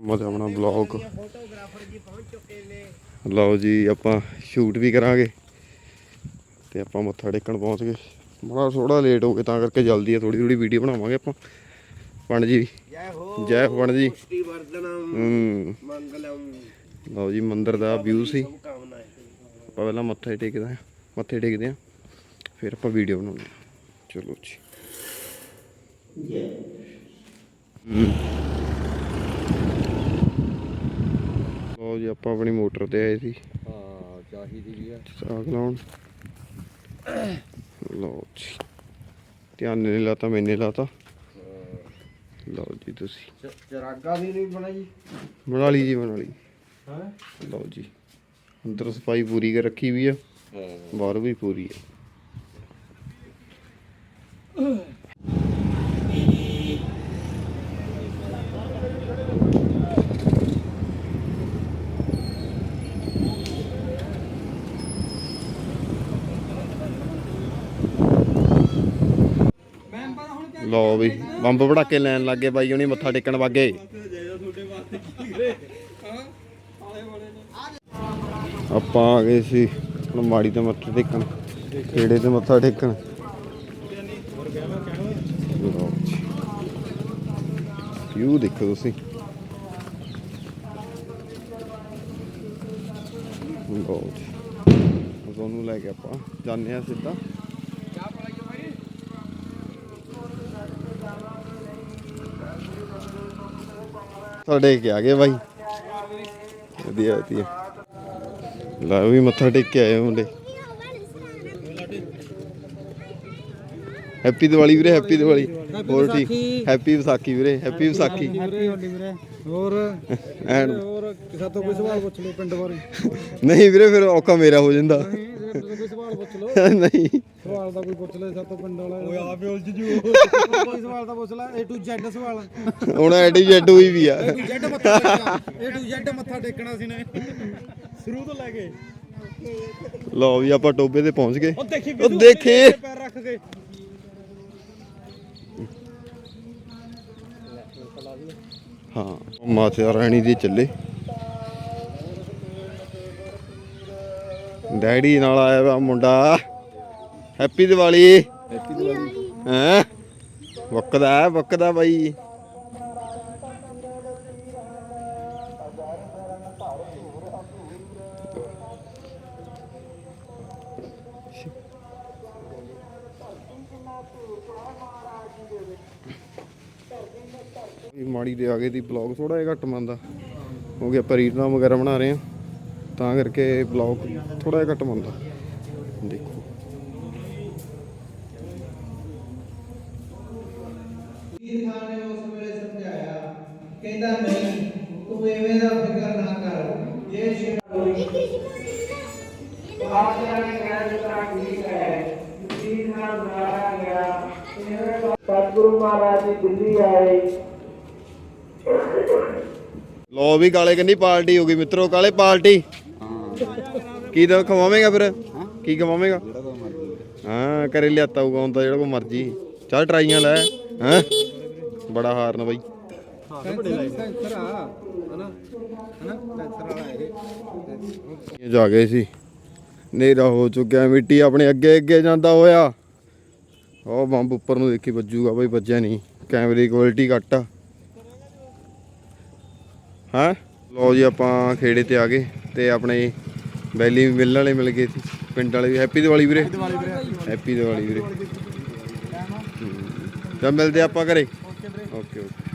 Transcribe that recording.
ਮਜ਼ਾ ਆਪਣਾ blog photographer ਜੀ ਪਹੁੰਚ ਚੁੱਕੇ ਨੇ ਲਓ ਜੀ ਆਪਾਂ ਸ਼ੂਟ ਵੀ ਕਰਾਂਗੇ। ਤੇ ਆਪਾਂ ਮੱਥਾ ਟੇਕਣ ਪਹੁੰਚ ਗਏ। ਬੜਾ ਥੋੜਾ ਲੇਟ ਹੋ ਗਏ ਤਾਂ ਕਰਕੇ ਜਲਦੀ ਆ ਥੋੜੀ ਥੋੜੀ ਵੀਡੀਓ ਬਣਾਵਾਂਗੇ ਆਪਾਂ। ਪੰਡ ਜੀ। ਜੈ ਹੋ ਜੈ ਪੰਡ ਜੀ। ਵਰਦਨਮ ਮੰਗਲਮ। ਲਓ ਜੀ ਮੰਦਿਰ ਦਾ ਵਿਊ ਸੀ। ਆਪਾਂ ਪਹਿਲਾਂ ਮੱਥਾ ਟੇਕਦੇ ਹਾਂ ਮੱਥੇ ਟੇਕਦੇ ਹਾਂ। ਫਿਰ ਆਪਾਂ ਵੀਡੀਓ ਬਣਾਉਂਦੇ ਹਾਂ। ਚਲੋ ਜੀ। ਲਓ ਜੀ ਆਪਾਂ ਆਪਣੀ ਮੋਟਰ ਤੇ ਆਏ ਸੀ। ਹਾਂ ਚਾਹੀਦੀ ਵੀ ਆ। ਸਾਗ ਲਾਉਣ। ਲਓ ਜੀ ਧਿਆਨ ਨਹੀਂ ਲਾਤਾ ਮੈਨੇ ਲਾਤਾ। ਲਓ ਜੀ ਤੁਸੀਂ। ਚਰਾਗਾ ਵੀ ਨਹੀਂ ਬਣਾਈ ਬਣਾ ਲਈ ਜੀ ਬਣਾ ਲਈ। ਹਾਂ? ਲਓ ਜੀ ਅੰਦਰ ਸਫ਼ਾਈ ਪੂਰੀ ਕਰ ਰੱਖੀ ਵੀ ਆ। ਹਾਂ। ਬਾਹਰ ਵੀ ਪੂਰੀ ਆ। ਲਓ ਵੀ, ਬੰਬ ਪੜਾਕੇ ਲੈਣ ਲੱਗੇ ਬਾਈ, ਉਹਨੇ ਮੱਥਾ ਟੇਕਣ ਵਾਗੇ ਆਪਾਂ ਆ ਗਏ ਸੀ, ਹੁਣ ਮਾੜੀ ਤੇ ਮੱਥਾ ਟੇਕਣ ਕਿਹੜੇ ਤੇ ਮੱਥਾ ਟੇਕਣ। ਲਓ ਦੇਖੋ ਤੁਸੀਂ। ਲਓ ਜੀ। ਹੁਣ ਤੁਹਾਨੂੰ ਲੈ ਕੇ ਆਪਾਂ ਜਾਂਦੇ ਆ ਸਿੱਧਾ। ਸਾਡੇ ਕੇ ਆ ਗਏ ਬਾਈ। ਵਧੀਆ ਵਧੀਆ। ਲੈ ਵੀ ਮੱਥਾ ਟੇਕ ਕੇ ਆਏ ਮੁੰਡੇ। ਹੈਪੀ ਦੀਵਾਲੀ ਵੀਰੇ ਹੈਪੀ ਦੀਵਾਲੀ। ਹੋਰ ਠੀਕ? ਹੈਪੀ ਵਿਸਾਖੀ ਵੀਰੇ ਹੈਪੀ ਵਿਸਾਖੀ। ਹੈਪੀ ਹੋਲੀ ਵੀਰੇ। ਹੋਰ? ਐਨ। ਹੋਰ ਕਿਸੇ ਤੋਂ ਕੋਈ ਸਵਾਲ ਪੁੱਛ ਲਓ ਪਿੰਡ ਬਾਰੇ। ਨਹੀਂ ਵੀਰੇ ਫਿਰ ਔਖਾ ਮੇਰਾ ਹੋ ਜਾਂਦਾ। ਨਹੀਂ ਜੇ ਤੁਸੀਂ ਕੋਈ ਸਵਾਲ ਪੁੱਛ ਲਓ। ਨਹੀਂ। ਸਵਾਲ ਦਾ ਕੋਈ ਪੁੱਛ ਲੈ ਸਾਡੇ ਤੋਂ ਪਿੰਡ ਵਾਲਾ। ਓਏ ਆਪੇ ਉਲਝ ਜੂ। ਕੋਈ ਸਵਾਲ ਦਾ ਪੁੱਛ ਲੈ A to Z ਸਵਾਲ। ਹੁਣ ਐਡੀ ਜੱਡ ਹੋਈ ਵੀ ਆ। A to Z ਮੱਥਾ ਟੇਕਣਾ। A to Z ਮੱਥਾ ਟੇਕਣਾ ਸੀ ਨੇ। ਸ਼ੁਰੂ ਤੋਂ ਲੈ ਕੇ। ਲਓ ਵੀ ਆਪਾਂ ਟੋਬੇ ਤੇ ਪਹੁੰਚ ਗਏ। ਉਹ ਦੇਖੀ ਉਹ ਦੇਖੇ। ਪੈਰ ਰੱਖ ਕੇ। ਹਾਂ। ਮਾਤਾ ਰਾਣੀ ਦੇ ਚੱਲੇ। ਡੈਡੀ ਨਾਲ ਆਇਆ ਵਾ ਮੁੰਡਾ। ਹੈਪੀ ਦੀਵਾਲੀ। ਹੈਪੀ ਦੀਵਾਲੀ। ਹੈ? ਵਕਦਾ ਹੈ ਵਕਦਾ ਬਾਈ। ਮਾੜੀ ਦੇ ਆ ਗਏ ਦੀ ਬਲੌਗ ਥੋੜਾ ਜਿਹਾ ਘੱਟ ਮੰਨਦਾ। ਕਿਉਂਕਿ ਆਪਾਂ ਰੀਲਾਂ ਵਗੈਰਾ ਬਣਾ ਰਹੇ ਆ ਤਾਂ ਕਰਕੇ ਬਲੌਗ ਥੋੜਾ ਜਿਹਾ ਘੱਟ ਮੰਨਦਾ ਦੇਖੋ। ਵੀਰ ਖਾਨ ਨੇ ਉਸ ਵੇਲੇ ਸਮਝਾਇਆ ਕਹਿੰਦਾ ਨਹੀਂ ਤੂੰ ਐਵੇਂ ਦਾ ਫਿਕਰ ਨਾ ਕਰ ਇਹ ਸ਼ਿਵ ਸਤਿਗੁਰੂ ਮਹਾਰਾਜ ਜੀ ਦਿੱਲੀ ਆਏ। ਲੋ ਵੀ ਕਾਲੇ ਕੰਨੀ ਪਾਰਟੀ ਹੋ ਗਈ ਮਿੱਤਰੋ ਕਾਲੇ ਪਾਰਟੀ। ਕੀ ਦਾ ਖਵਾਵੇਂਗਾ ਫਿਰ? ਕੀ ਖਵਾਵੇਂਗਾ? ਹਾਂ ਕਰੇ ਲਿਆਤਾ ਹੋਊਗਾ, ਹੁਣ ਤਾਂ ਜਿਹੜਾ ਕੋ ਮਰਜ਼ੀ। ਚੱਲ ਟਰਾਈਆਂ ਲੈ, ਹੈ? ਬੜਾ ਹਾਰਨ ਬਾਈ। ਜਾ ਗਏ ਸੀ। ਹਨੇਰਾ ਹੋ ਚੁੱਕਿਆ, ਮਿੱਟੀ ਆਪਣੇ ਅੱਗੇ ਅੱਗੇ ਜਾਂਦਾ ਹੋਇਆ। ਉਹ ਬੰਬ ਉੱਪਰ ਨੂੰ ਦੇਖੀ ਵੱਜੂਗਾ ਬਈ, ਵੱਜਿਆ ਨਹੀਂ। ਕੈਮਰੇ ਦੀ ਕੁਆਲਿਟੀ ਘੱਟ ਆ। ਹਾਂ? ਲੋ ਜੀ, ਆਪਾਂ ਖੇੜੇ ਤੇ ਆ ਗਏ ਤੇ ਆਪਣੇ ਬੈਲੀ ਮਿਲਣ ਵਾਲੇ ਮਿਲ ਗਏ ਸੀ ਪਿੰਡ ਵਾਲੇ ਵੀ। ਹੈਪੀ ਦੀਵਾਲੀ ਵੀਰੇ। ਹੈਪੀ ਦੀਵਾਲੀ ਵੀਰੇ। ਚੱਲ ਮਿਲਦੇ ਆਪਾਂ ਘਰੇ। Okay okay.